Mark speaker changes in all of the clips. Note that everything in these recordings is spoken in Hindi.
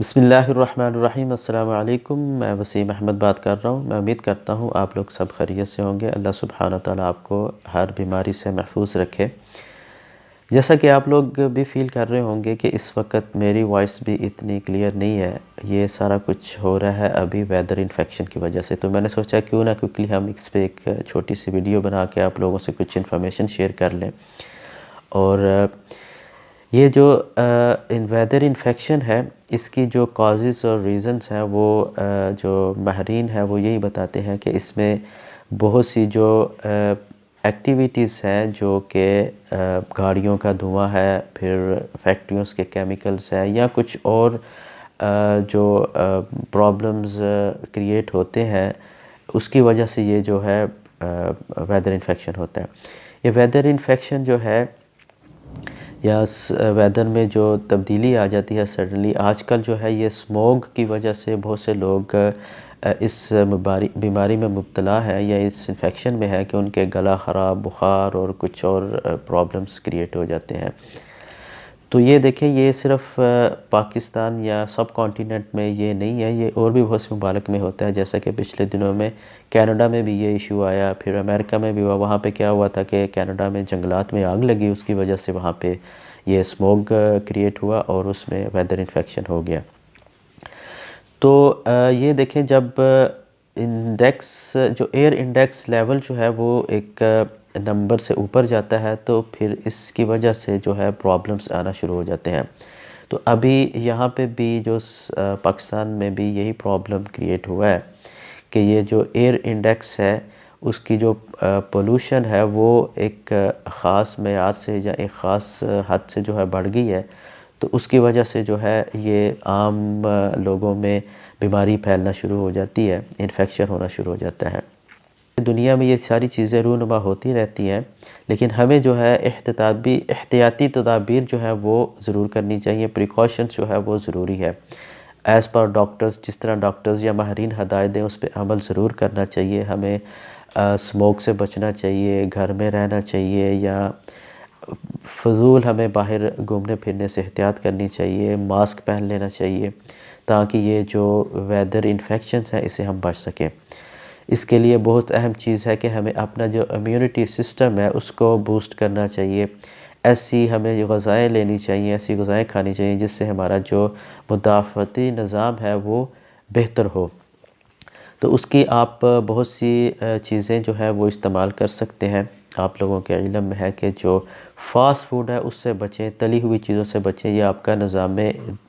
Speaker 1: बसमीम् अल्लाम मैं वसीम अहमद बात कर रहा हूँ। मैं उम्मीद करता हूँ आप लोग सब खैरियत से होंगे। अल्लाह सुबहान ताला आपको हर बीमारी से महफूज रखे। जैसा कि आप लोग भी फील कर रहे होंगे कि इस वक्त मेरी वॉइस भी इतनी क्लियर नहीं है। ये सारा कुछ हो रहा है अभी वेदर इन्फेक्शन की वजह से। तो मैंने सोचा क्यों ना क्विकली हम इस पर एक छोटी सी वीडियो बना के आप लोगों से कुछ इन्फॉर्मेशन शेयर कर लें। और ये जो वेदर इन्फेक्शन है, इसकी जो काजेज़ और रीज़न्स हैं, वो जो माहरीन है, वो यही बताते हैं कि इसमें बहुत सी जो एक्टिविटीज़ हैं, जो कि गाड़ियों का धुआँ है, फिर फैक्ट्रियों के केमिकल्स हैं, या कुछ और जो प्रॉब्लम्स क्रिएट होते हैं, उसकी वजह से ये जो है वेदर इन्फेक्शन होता है। ये वेदर इन्फेक्शन जो है या वेदर में जो तब्दीली आ जाती है सडनली, आजकल जो है ये स्मोग की वजह से बहुत से लोग इस बीमारी में मुबतला है या इस इन्फेक्शन में है कि उनके गला ख़राब, बुखार और कुछ और प्रॉब्लम्स क्रिएट हो जाते हैं। तो ये देखें, ये सिर्फ़ पाकिस्तान या सब कॉन्टीनेंट में ये नहीं है, ये और भी बहुत से ममालक में होता है। जैसा कि पिछले दिनों में कनाडा में भी ये इशू आया, फिर अमेरिका में भी हुआ। वहाँ पे क्या हुआ था कि कनाडा में जंगलात में आग लगी, उसकी वजह से वहाँ पे ये स्मोक क्रिएट हुआ और उसमें वेदर इन्फेक्शन हो गया। तो ये देखें, जब इंडेक्स, जो एयर इंडेक्स लेवल जो है, वो एक नंबर से ऊपर जाता है तो फिर इसकी वजह से जो है प्रॉब्लम्स आना शुरू हो जाते हैं। तो अभी यहाँ पे भी जो पाकिस्तान में भी यही प्रॉब्लम क्रिएट हुआ है कि ये जो एयर इंडेक्स है, उसकी जो पोलूशन है, वो एक ख़ास मैार से या एक ख़ास हद से जो है बढ़ गई है। तो उसकी वजह से जो है ये आम लोगों में बीमारी फैलना शुरू हो जाती है, इन्फेक्शन होना शुरू हो जाता है। दुनिया में ये सारी चीज़ें रूनमा होती रहती हैं लेकिन हमें जो है एहतियाती एहतियाती तदाबीर जो है वो ज़रूर करनी चाहिए प्रिकॉशंस जो है वो ज़रूरी है। एज़ पर डॉक्टर्स जिस तरह डॉक्टर्स या माहरीन हदायत दें उस पर अमल ज़रूर करना चाहिए। हमें आ, स्मोक से बचना चाहिए घर में रहना चाहिए या फजूल हमें बाहर घूमने फिरने से एहतियात करनी चाहिए मास्क पहन लेना चाहिए ताकि ये जो वेदर इन्फेक्शंस हैं इसे हम बच सकें। इसके लिए बहुत अहम चीज़ है कि हमें अपना जो इम्यूनिटी सिस्टम है, उसको बूस्ट करना चाहिए। ऐसी हमें गज़ाएँ लेनी चाहिए, ऐसी गज़ाएँ खानी चाहिए, जिससे हमारा जो मुदाफ़ती निज़ाम है, वो बेहतर हो। तो उसकी आप बहुत सी चीज़ें जो है, वो इस्तेमाल कर सकते हैं। आप लोगों के इलम में है कि जो फास्ट फ़ूड है, उससे बचें, तली हुई चीज़ों से बचें यह आपका निज़ाम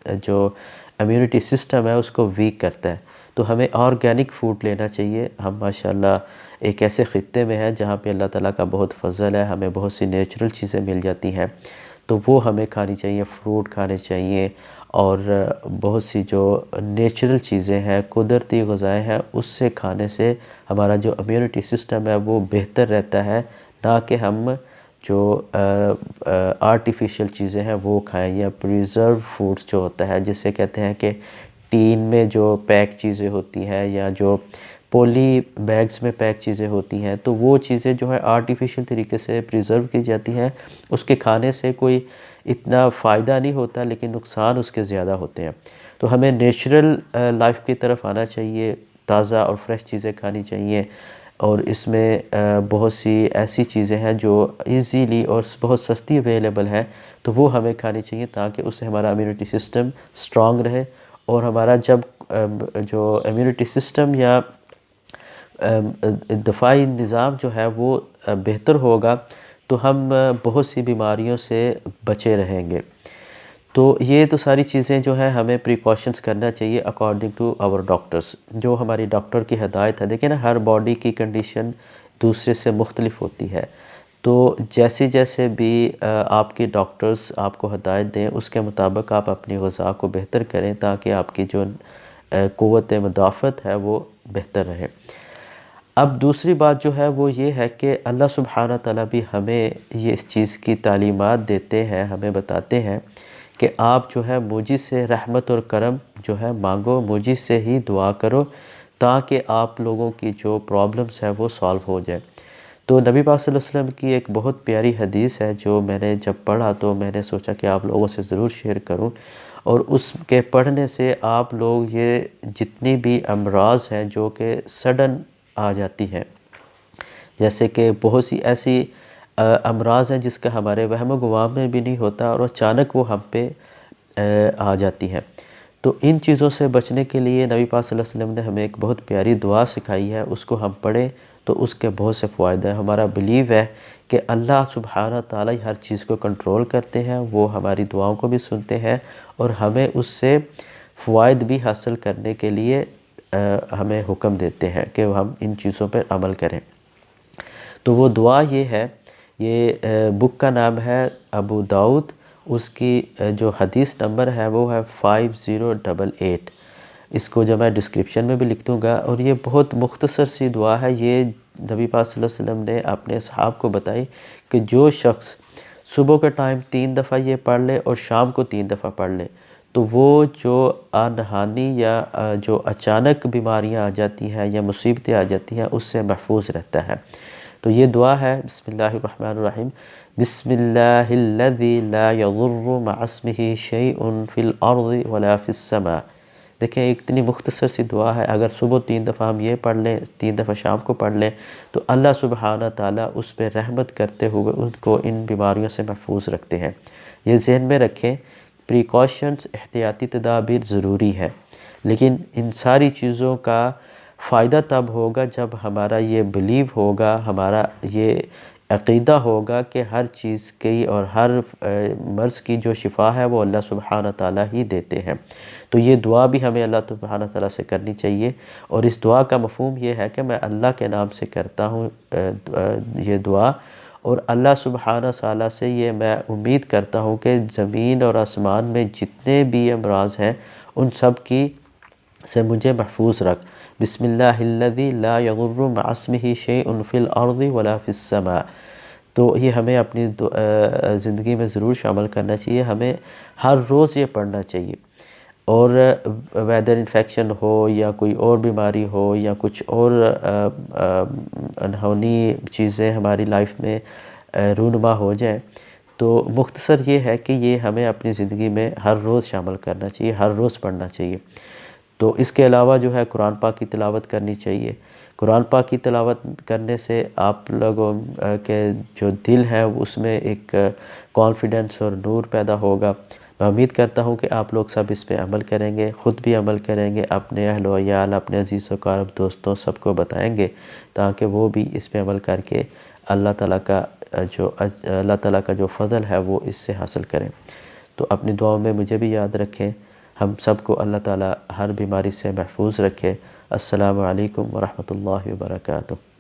Speaker 1: जो इम्यूनिटी सिस्टम है, उसको वीक करता है। तो हमें ऑर्गेनिक फ़ूड लेना चाहिए। हम माशाल्लाह एक ऐसे ख़त्े में हैं जहाँ पे अल्लाह ताला का बहुत फजल है, हमें बहुत सी नेचुरल चीज़ें मिल जाती हैं। तो वो हमें खानी चाहिए फ्रूट खाने चाहिए और बहुत सी जो नेचुरल चीज़ें हैं, कुदरती गज़ाएँ हैं, उससे खाने से हमारा जो इम्यूनिटी सिस्टम है वो बेहतर रहता है। ना कि हम जो आर्टिफिशियल चीज़ें हैं वो खाएँ या प्रिज़र्व फूड्स जो होता है, जिसे कहते हैं कि टीन में जो पैक चीज़ें होती हैं या जो पोली बैग्स में पैक चीज़ें होती हैं तो वो चीज़ें जो है आर्टिफिशियल तरीके से प्रिज़र्व की जाती हैं। उसके खाने से कोई इतना फ़ायदा नहीं होता, लेकिन नुकसान उसके ज़्यादा होते हैं। तो हमें नेचुरल लाइफ की तरफ़ आना चाहिए, ताज़ा और फ्रेश चीज़ें खानी चाहिए। और इसमें बहुत सी ऐसी चीज़ें हैं जो इजीली और बहुत सस्ती अवेलेबल हैं तो वो हमें खानी चाहिए ताकि उससे हमारा इम्यूनिटी सिस्टम स्ट्रांग रहे। और हमारा जब जो इम्यूनिटी सिस्टम या दफाई निज़ाम जो है वो बेहतर होगा तो हम बहुत सी बीमारियों से बचे रहेंगे। तो ये तो सारी चीज़ें जो है हमें प्रिकॉशंस करना चाहिए अकॉर्डिंग टू आवर डॉक्टर्स जो हमारी डॉक्टर की हदायत है, देखिए ना, हर बॉडी की कंडीशन दूसरे से मुख्तलिफ़ होती है। तो जैसे जैसे भी आपके डॉक्टर्स आपको हदायत दें, उसके मुताबिक आप अपनी गज़ा को बेहतर करें ताकि आपकी जो क़वत मदाफ़त है वो बेहतर रहे। अब दूसरी बात जो है वो ये है कि अल्लाह सुबहाना ताला भी हमें ये इस चीज़ की तालीमात देते हैं, हमें बताते हैं कि आप जो है मुझी से रहमत और करम जो है मांगो, मुझी से ही दुआ करो ताकि आप लोगों की जो प्रॉब्लम्स है वो सॉल्व हो जाए। तो नबी पाक वसल्लम की एक बहुत प्यारी हदीस है जो मैंने जब पढ़ा तो मैंने सोचा कि आप लोगों से ज़रूर शेयर करूँ। और उसके पढ़ने से आप लोग ये जितनी भी अमराज हैं जो कि सडन आ जाती हैं, जैसे कि बहुत सी ऐसी अमराज हैं जिसका हमारे वहम गुवाम में भी नहीं होता और अचानक वो हम पे आ जाती हैं। तो इन चीज़ों से बचने के लिए नबी पाक वसल्लम ने हमें एक बहुत प्यारी दुआ सिखाई है, उसको हम पढ़ें। तो उसके बहुत से फ़ायदे हैं। हमारा बिलीव है कि अल्लाह सुबहाना ताला हर चीज़ को कंट्रोल करते हैं वो हमारी दुआओं को भी सुनते हैं और हमें उससे फ़वाद भी हासिल करने के लिए आ, हमें हुक्म देते हैं कि हम इन चीज़ों पर अमल करें। तो वो दुआ ये है ये बुक का नाम है अबू दाऊद। उसकी जो हदीस नंबर है वो है फ़ाइव ज़ीरो डबल एट इसको जब मैं डिस्क्रिप्शन में भी लिख दूँगा, और ये बहुत मुख्तसर सी दुआ है, ये नबी पाक वसल्लम ने अपने सहाब को बताई कि जो शख्स सुबह के टाइम तीन दफ़ा ये पढ़ ले और शाम को तीन दफ़ा पढ़ ले तो वो जो अनहानी या जो अचानक बीमारियाँ आ जाती हैं या मुसीबतें आ जाती हैं, उससे महफूज रहता है। तो ये दुआ है बसमीम बिस्मिल्लाहिल्लज़ी ला यज़ुर्रु मअस्मिही शैउन फ़िल अर्ज़ि वला फ़िस्समा देखें, इतनी मुख्तसर सी दुआ है, अगर सुबह तीन दफ़ा हम ये पढ़ लें, तीन दफ़ा शाम को पढ़ लें तो अल्लाह सुबहाना ताला उस पर रहमत करते हुए उनको इन बीमारियों से महफूज रखते हैं। ये जहन में रखें प्रिकॉशंस एहतियाती तदाबीर ज़रूरी है, लेकिन इन सारी चीज़ों का फ़ायदा तब होगा जब हमारा ये बिलीव होगा, हमारा ये अक़ीदा होगा कि हर चीज़ की और हर मर्ज़ की जो शिफा है वो अल्लाह सुबहाना ताला ही देते हैं। तो ये दुआ भी हमें अल्लाह सुबहाना ताला से करनी चाहिए। और इस दुआ का मफहम ये है कि मैं अल्लाह के नाम से करता हूँ ये दुआ। और अल्लाह सुबहाना ताला से ये मैं उम्मीद करता हूँ कि ज़मीन और आसमान में जितने भी अमराज हैं, उन सब की से मुझे महफूज रख। बिसमिल्लाहिल्लज़ी ला यगुर्रु मास्मिही शैउन फिल अर्ज़ि वला फिस्समा तो ये हमें अपनी ज़िंदगी में ज़रूर शामिल करना चाहिए, हमें हर रोज़ ये पढ़ना चाहिए। और वेदर इन्फेक्शन हो या कोई और बीमारी हो या कुछ और अनहोनी चीज़ें हमारी लाइफ में रूनमा हो जाएँ तो मुख्तसर ये है कि ये हमें अपनी ज़िंदगी में हर रोज़ शामिल करना चाहिए, हर रोज़ पढ़ना चाहिए। तो इसके अलावा जो है कुरान पाक की तिलावत करनी चाहिए। कुरान पाक की तिलावत करने से आप लोगों के जो दिल है, उसमें एक कॉन्फिडेंस और नूर पैदा होगा। मैं उम्मीद करता हूँ कि आप लोग सब इस पर अमल करेंगे, ख़ुद भी अमल करेंगे, अपने अहल वयाल अपने अज़ीज़ व दोस्तों सबको बताएँगे, ताकि वो भी इस पर अमल करके अल्लाह ताला का जो अल्लाह ताला का जो फ़ज़ल है, वो इससे हासिल करें। तो अपनी दुआओं में मुझे भी याद रखें। हम सबको अल्लाह ताला हर बीमारी से महफूज रखे। अस्सलाम वालेकुम व वबरकातुहू